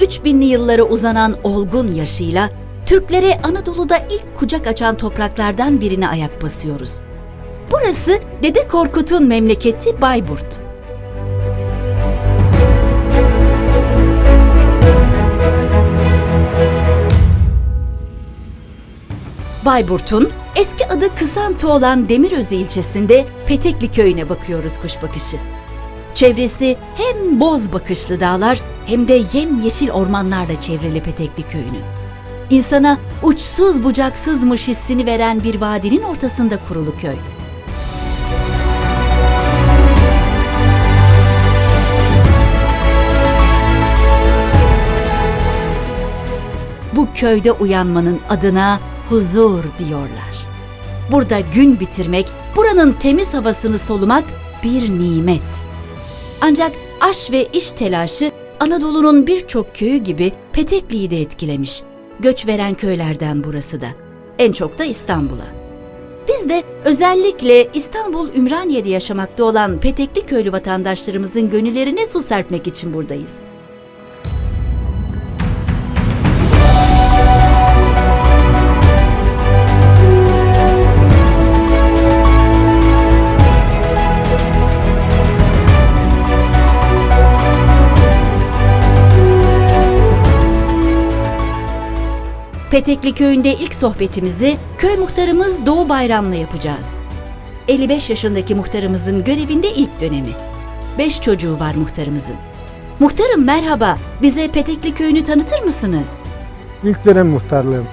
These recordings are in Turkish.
önce 3000'li yıllara uzanan olgun yaşıyla Türklere Anadolu'da ilk kucak açan topraklardan birine ayak basıyoruz. Burası Dede Korkut'un memleketi Bayburt. Bayburt'un eski adı Kısantı olan Demirözü ilçesinde Petekli köyüne bakıyoruz kuş bakışı. Çevresi hem boz bakışlı dağlar hem de yemyeşil ormanlarla çevrili Petekli köyünün. İnsana uçsuz bucaksızmış hissini veren bir vadinin ortasında kurulu köy. Bu köyde uyanmanın adına huzur diyorlar. Burada gün bitirmek, buranın temiz havasını solumak bir nimet. Ancak aş ve iş telaşı Anadolu'nun birçok köyü gibi Petekli'yi de etkilemiş. Göç veren köylerden burası da. En çok da İstanbul'a. Biz de özellikle İstanbul Ümraniye'de yaşamakta olan Petekli köylü vatandaşlarımızın gönüllerine su serpmek için buradayız. Petekli köyünde ilk sohbetimizi köy muhtarımız Doğu Bayram'la yapacağız. 55 yaşındaki muhtarımızın görevinde ilk dönemi. 5 çocuğu var muhtarımızın. Muhtarım merhaba, bize Petekli köyünü tanıtır mısınız? İlk dönem muhtarlığım.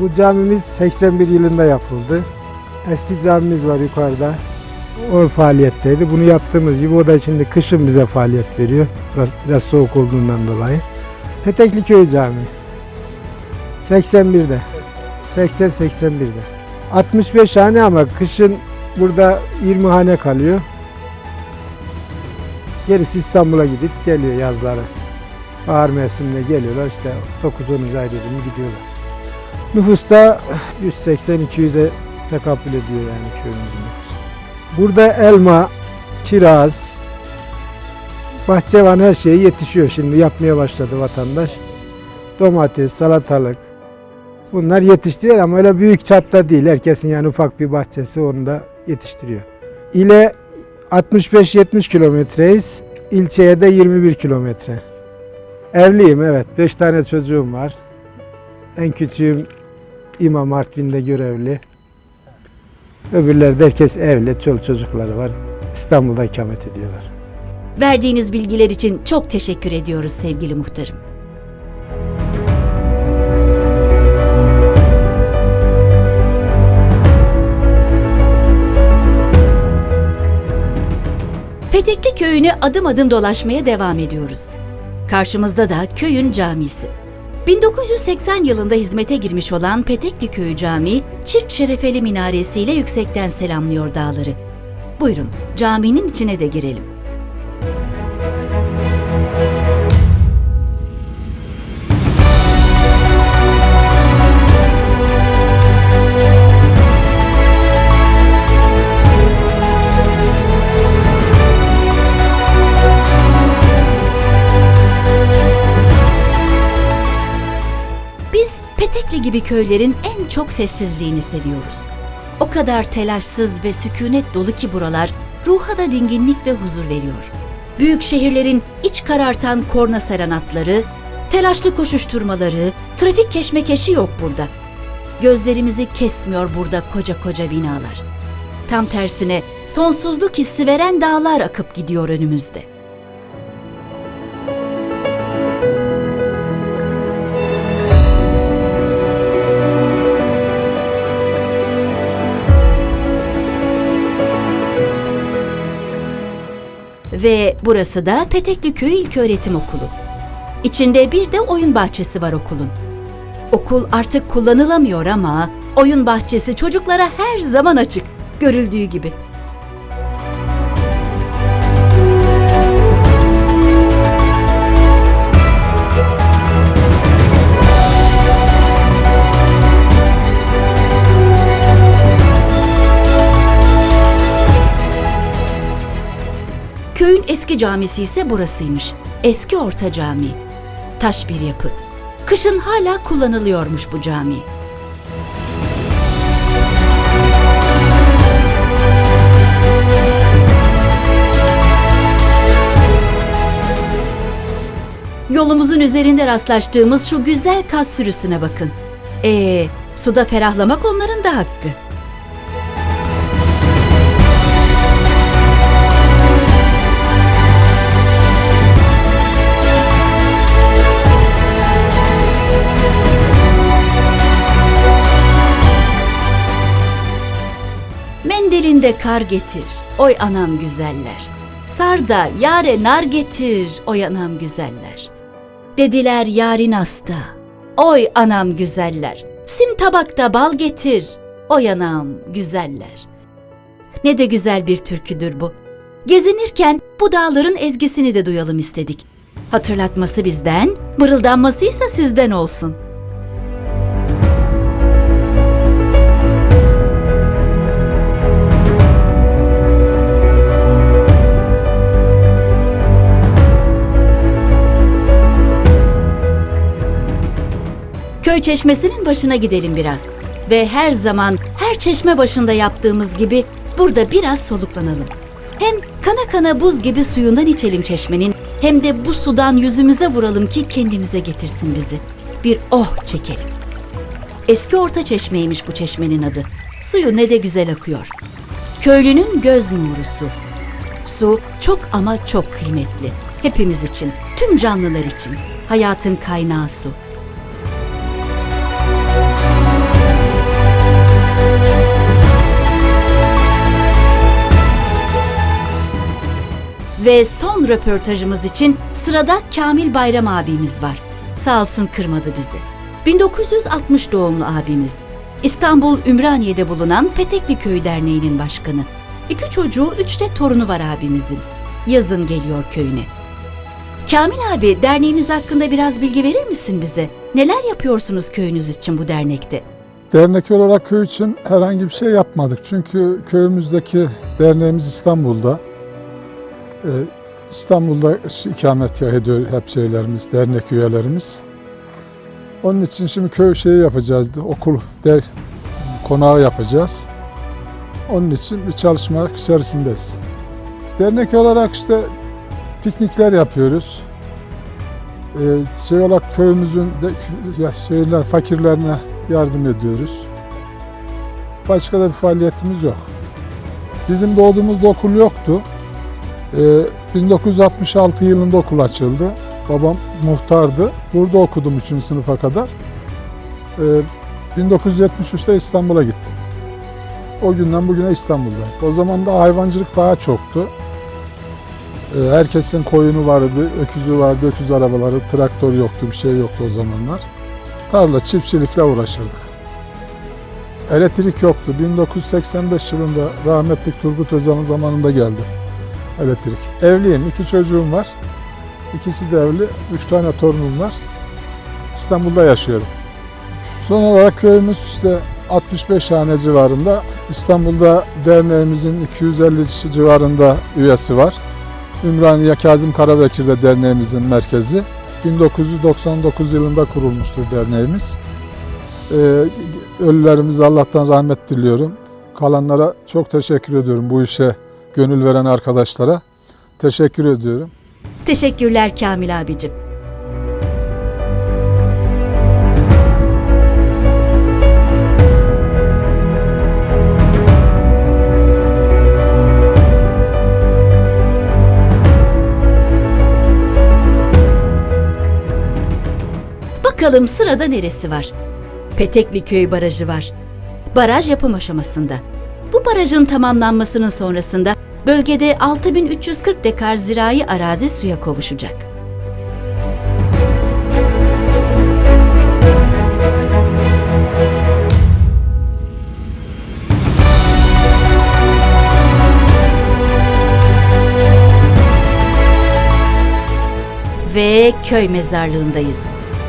Bu camimiz 81 yılında yapıldı. Eski camimiz var yukarıda. O faaliyetteydi. Bunu yaptığımız gibi o da şimdi kışın bize faaliyet veriyor. Biraz, biraz soğuk olduğundan dolayı. Petekli Köyü Camii. 81'de. 80-81'de. 65 hane ama kışın burada 20 hane kalıyor. Gerisi İstanbul'a gidip geliyor yazları. Bahar mevsiminde geliyorlar işte 9-10. ay dedim gidiyorlar. Nüfusta 180-200'e tekabül ediyor yani köyümüzün nüfusu. Burada elma, kiraz, bahçevan her şeyi yetişiyor şimdi yapmaya başladı vatandaş. Domates, salatalık bunlar yetiştiriyor ama öyle büyük çapta değil. Herkesin yani ufak bir bahçesi onu da yetiştiriyor. İle 65-70 kilometreyiz. İlçeye de 21 kilometre. Evliyim evet. 5 tane çocuğum var. En küçüğüm İmam Artvin'de görevli. Öbürleri de herkes evli. Çoluk çocukları var. İstanbul'da ikamet ediyorlar. Verdiğiniz bilgiler için çok teşekkür ediyoruz sevgili muhtarım. Petekli köyünü adım adım dolaşmaya devam ediyoruz. Karşımızda da köyün camisi. 1980 yılında hizmete girmiş olan Petekli Köyü Camii, çift şerefeli minaresiyle yüksekten selamlıyor dağları. Buyurun, caminin içine de girelim. Gibi köylerin en çok sessizliğini seviyoruz. O kadar telaşsız ve sükunet dolu ki buralar ruha da dinginlik ve huzur veriyor. Büyük şehirlerin iç karartan korna serenatları, telaşlı koşuşturmaları, trafik keşmekeşi yok burada. Gözlerimizi kesmiyor burada koca koca binalar. Tam tersine sonsuzluk hissi veren dağlar akıp gidiyor önümüzde. Ve burası da Petekli Köyü İlköğretim Okulu. İçinde bir de oyun bahçesi var okulun. Okul artık kullanılamıyor ama oyun bahçesi çocuklara her zaman açık, görüldüğü gibi. Köyün eski camisi ise burasıymış. Eski Orta Cami. taş bir yapı. Kışın hala kullanılıyormuş bu cami. Yolumuzun üzerinde rastlaştığımız şu güzel kas sürüsüne bakın. Ee, suda ferahlamak onların da hakkı. Mendilinde kar getir, oy anam güzeller. Sar da yare nar getir, oy anam güzeller. Dediler yarin hasta, oy anam güzeller. Sim tabakta bal getir, oy anam güzeller. Ne de güzel bir türküdür bu. Gezinirken bu dağların ezgisini de duyalım istedik. Hatırlatması bizden, mırıldanması ise sizden olsun.'' Köy çeşmesinin başına gidelim biraz. Ve her zaman her çeşme başında yaptığımız gibi burada biraz soluklanalım. Hem kana kana buz gibi suyundan içelim çeşmenin hem de bu sudan yüzümüze vuralım ki kendimize getirsin bizi. Bir oh çekelim. Eski orta çeşmeymiş bu çeşmenin adı. Suyu ne de güzel akıyor. Köylünün göz nuru su. Su çok ama çok kıymetli. Hepimiz için, tüm canlılar için. Hayatın kaynağı su. Ve son röportajımız için sırada Kamil Bayram abimiz var. Sağ olsun kırmadı bizi. 1960 doğumlu abimiz. İstanbul Ümraniye'de bulunan Petekli Köy Derneği'nin başkanı. İki çocuğu, üç de torunu var abimizin. Yazın geliyor köyüne. Kamil abi, derneğiniz hakkında biraz bilgi verir misin bize? Neler yapıyorsunuz köyünüz için bu dernekte? Dernek olarak köy için herhangi bir şey yapmadık. Çünkü köyümüzdeki derneğimiz İstanbul'da. Ee, İstanbul'da ikametgah ediyor hep şeylerimiz, dernek üyelerimiz. Onun için şimdi köy şeyi yapacağız, okul der, konağı yapacağız. Onun için bir çalışma içerisindeyiz. Dernek olarak işte piknikler yapıyoruz. Ee, şey olarak köyümüzün de, ya şeyler fakirlerine yardım ediyoruz. Başka da bir faaliyetimiz yok. Bizim doğduğumuzda okul yoktu. Ee, 1966 yılında okul açıldı. Babam muhtardı. Burada okudum 3. sınıfa kadar. Ee, 1973'te İstanbul'a gittim. O günden bugüne İstanbul'da. O zaman da hayvancılık daha çoktu. Ee, herkesin koyunu vardı, öküzü vardı, öküz arabaları, traktör yoktu, bir şey yoktu o zamanlar tarla çiftçilikle uğraşırdık. Elektrik yoktu. 1985 yılında rahmetli Turgut Özal'ın zamanında geldi elektrik. Evliyim, iki çocuğum var. İkisi de evli, üç tane torunum var. İstanbul'da yaşıyorum. Son olarak köyümüz işte 65 hane civarında. İstanbul'da derneğimizin 250 civarında üyesi var. Ümraniye Kazım Karabekir'de derneğimizin merkezi. 1999 yılında kurulmuştur derneğimiz. Ee, ölülerimize Allah'tan rahmet diliyorum. Kalanlara çok teşekkür ediyorum bu işe gönül veren arkadaşlara. Teşekkür ediyorum. Teşekkürler Kamil abicim. Bakalım sırada neresi var? Petekli Köy Barajı var. Baraj yapım aşamasında. Bu barajın tamamlanmasının sonrasında bölgede 6340 dekar zirai arazi suya kavuşacak. Ve köy mezarlığındayız.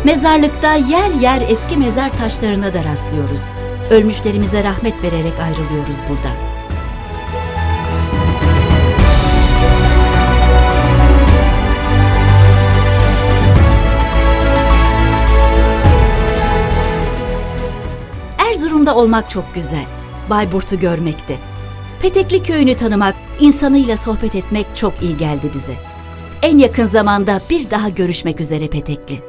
Mezarlıkta yer yer eski mezar taşlarına da rastlıyoruz. Ölmüşlerimize rahmet vererek ayrılıyoruz buradan. Erzurum'da olmak çok güzel. Bayburt'u görmekti. Petekli köyünü tanımak, insanıyla sohbet etmek çok iyi geldi bize. En yakın zamanda bir daha görüşmek üzere Petekli.